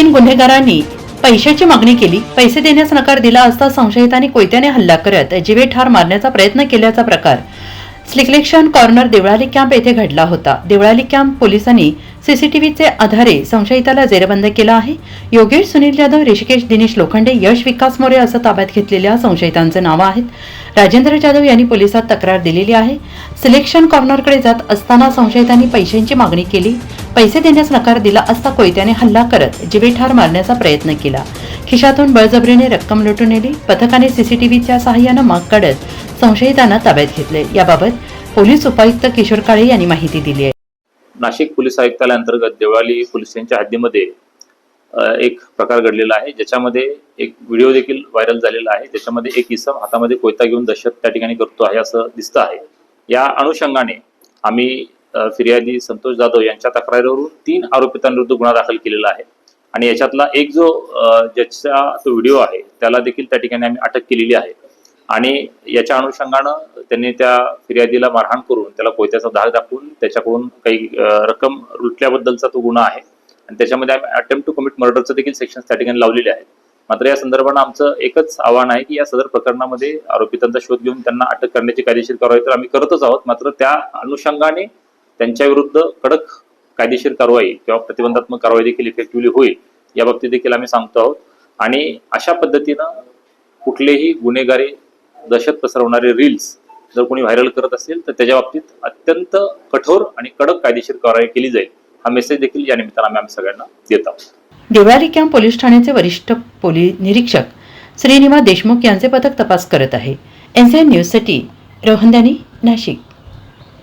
तीन गुन्हेगारांनी पैशाची मागणी केली. पैसे देण्यास नकार दिला असता संशयितांनी कोयत्याने हल्ला करत जीवे ठार मारण्याचा प्रयत्न केल्याचा प्रकार. सिलेक्शन कॉर्नर देवळाली कॅम्प येथे घडला होता. देवळाली कॅम्प पोलिसांनी सीसीटीव्हीचे आधारे संशयिताला जेरबंद केला आहे. योगेश सुनील यादव ऋषिकेश दिनेश लोखंडे यश विकास मोरे असं ताब्यात घेतलेल्या संशयितांचे नावं आहेत. राजेंद्र जाधव यांनी पोलिसात तक्रार दिलेली आहे. सिलेक्शन कॉर्नरकडे जात असताना संशयितांनी पैशांची मागणी केली. पैसे देण्यास नकार दिला असता कोयत्याने हल्ला करत जीवेठार मारण्याचा प्रयत्न केला. खिशातून बळजबरीने रक्कम लुटून नेली. पथकाने सीसीटीव्हीच्या सहाय्यानं माग काढत संशयितांना ताब्यात घेतले. याबाबत पोलीस उपायुक्त किशोर काळे यांनी माहिती दिली आहे. नाशिक पोलीस आयुक्तालयाअंतर्गत देवळाली पोलीस स्टेशनच्या हद्दीमध्ये एक प्रकार घडलेला आहे. ज्याच्यामध्ये एक व्हिडिओ देखील व्हायरल झालेला आहे. ज्याच्यामध्ये एक इसम हातामध्ये कोयता घेऊन दहशत त्या ठिकाणी करतो आहे असं दिसतं आहे. या अनुषंगाने आम्ही फिर्यादी संतोष जाधव यांच्या तक्रारीवरून तीन आरोपितांविरुद्ध गुन्हा दाखल केलेला आहे. आणि याच्यातला एक जो ज्याचा तो व्हिडिओ आहे त्याला देखील त्या ठिकाणी आम्ही अटक केलेली आहे. आणि याच्या अनुषंगानं त्यांनी त्या फिर्यादीला मारहाण करून त्याला कोयत्याचा धाक दाखवून त्याच्याकडून काही रक्कम लुटल्याबद्दलचा तो गुन्हा आहे. आणि त्याच्यामध्ये आम्ही अटेम्प्ट टू कमिट मर्डरचं देखील सेक्शन त्या ठिकाणी लावलेले आहेत. मात्र या संदर्भानं आमचं एकच आव्हान आहे की या सदर प्रकरणामध्ये आरोपितांचा शोध घेऊन त्यांना अटक करण्याची कायदेशीर कारवाई तर आम्ही करतच आहोत. मात्र त्या अनुषंगाने त्यांच्या विरुद्ध कडक कायदेशीर कारवाई किंवा प्रतिबंधात्मक कारवाई देखील इफेक्टिव्हली होईल या बाबतीत देखील आम्ही सांगतो आहोत. आणि अशा पद्धतीनं कुठलेही गुन्हेगारी दहशत पसरवणारे रील्स जर कोणी व्हायरल करत असेल तर त्याच्या बाबतीत अत्यंत कठोर आणि कडक कायदेशीर कारवाई केली जाईल हा मेसेज देखील या निमित्तानं आम्ही आम्ही सगळ्यांना देत आहोत. देवळाली कॅम्प पोलीस ठाण्याचे वरिष्ठ पोलीस निरीक्षक श्रीनिवास देशमुख यांचे पथक तपास करत आहे. एनसीएन न्यूजसाठी रोहनदानी नाशिक.